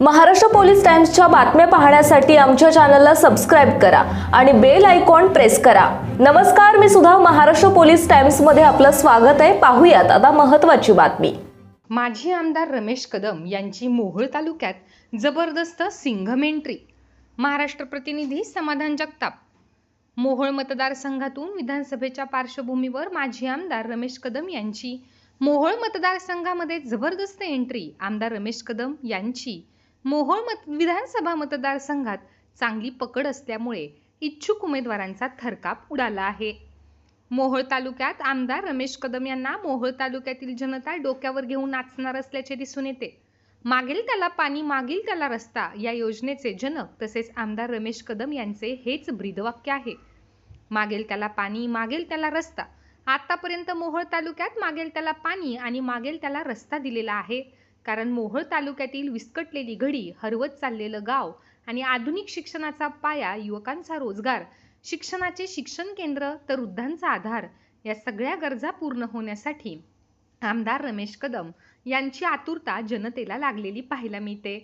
Maharashtra police टाइम्सच्या बातम्या पाहण्यासाठी आमच्या चॅनलला सबस्क्राईब करा आणि बेल आयकॉन प्रेस करा. नमस्कार मी सुद्धा महाराष्ट्र पोलीस टाइम्समध्ये आपलं स्वागत आहे. पाहूयात आता महत्त्वाची बातमी. माजी आमदार रमेश कदम यांची मोहोळ तालुक्यात जबरदस्त सिंघम एंट्री महाराष्ट्र प्रतिनिधी समाधान जगताप. मोहोळ मतदारसंघातून विधानसभेच्या पार्श्वभूमीवर माजी आमदार रमेश कदम यांची मोहोळ मतदारसंघामध्ये जबरदस्त एंट्री आमदार रमेश कदम यांची. मोहोळ मत विधानसभा मतदारसंघात चांगली पकड असल्यामुळे इच्छुक उमेदवारांचा थरकाप उडाला आहे. मोहोळ तालुक्यात आमदार रमेश कदम यांना मोहोळ तालुक्यातील जनता डोक्यावर घेऊन नाचणार असल्याचे दिसून येते. मागेल त्याला पाणी मागील त्याला रस्ता या योजनेचे जनक तसेच आमदार रमेश कदम यांचे हेच ब्रीदवाक्य आहे. मागेल त्याला पाणी मागेल त्याला रस्ता आतापर्यंत मोहोळ तालुक्यात मागेल त्याला पाणी आणि मागेल त्याला रस्ता दिलेला आहे. कारण मोहोळ तालुक्यातील विस्कटलेली घडी हरवत चाललेलं गाव आणि आधुनिक शिक्षणाचा पाया युवकांचा रोजगार शिक्षणाचे शिक्षण केंद्र तर वृद्धांचा आधार या सगळ्या गरजा पूर्ण होण्यासाठी आमदार रमेश कदम यांची आतुरता जनतेला लागलेली पाहायला मिळते.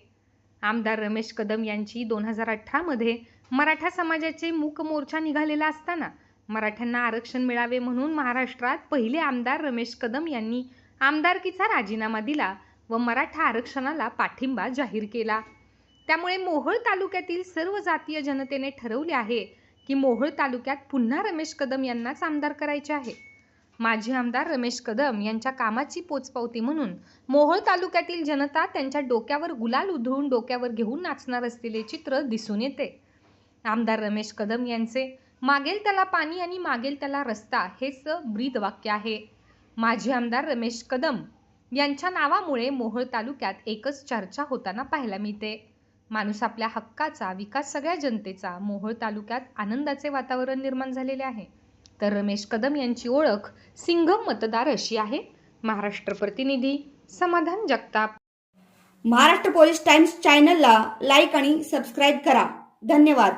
आमदार रमेश कदम यांची दोन हजार अठरामध्ये मराठा समाजाचे मूक मोर्चा निघालेला असताना मराठ्यांना आरक्षण मिळावे म्हणून महाराष्ट्रात पहिले आमदार रमेश कदम यांनी आमदारकीचा राजीनामा दिला. व मराठा आरक्षणाला पाठिंबा जाहीर केला. त्यामुळे मोहोळ तालुक्यातील सर्व जातीय जनतेने ठरवले आहे की मोहोळ तालुक्यात पुन्हा रमेश कदम यांनाच आमदार करायचे आहे. माजी आमदार रमेश कदम यांच्या कामाची पोचपावती म्हणून मोहोळ तालुक्यातील जनता त्यांच्या डोक्यावर गुलाल उधळून डोक्यावर घेऊन नाचणार असलेले चित्र दिसून येते. आमदार रमेश कदम यांचे मागेल त्याला पाणी आणि मागेल त्याला रस्ता हेच ब्रीद वाक्य आहे. माजी आमदार रमेश कदम यांच्या नावामुळे मोहोळ तालुक्यात एकच चर्चा होताना पाहायला मिळते. माणूस आपल्या हक्काचा विकास सगळ्या जनतेचा मोहोळ तालुक्यात आनंदाचे वातावरण निर्माण झालेले आहे. तर रमेश कदम यांची ओळख सिंघम मतदार अशी आहे. महाराष्ट्र प्रतिनिधी समाधान जगताप. महाराष्ट्र पोलीस टाइम्स चॅनलला लाईक आणि सबस्क्राईब करा. धन्यवाद.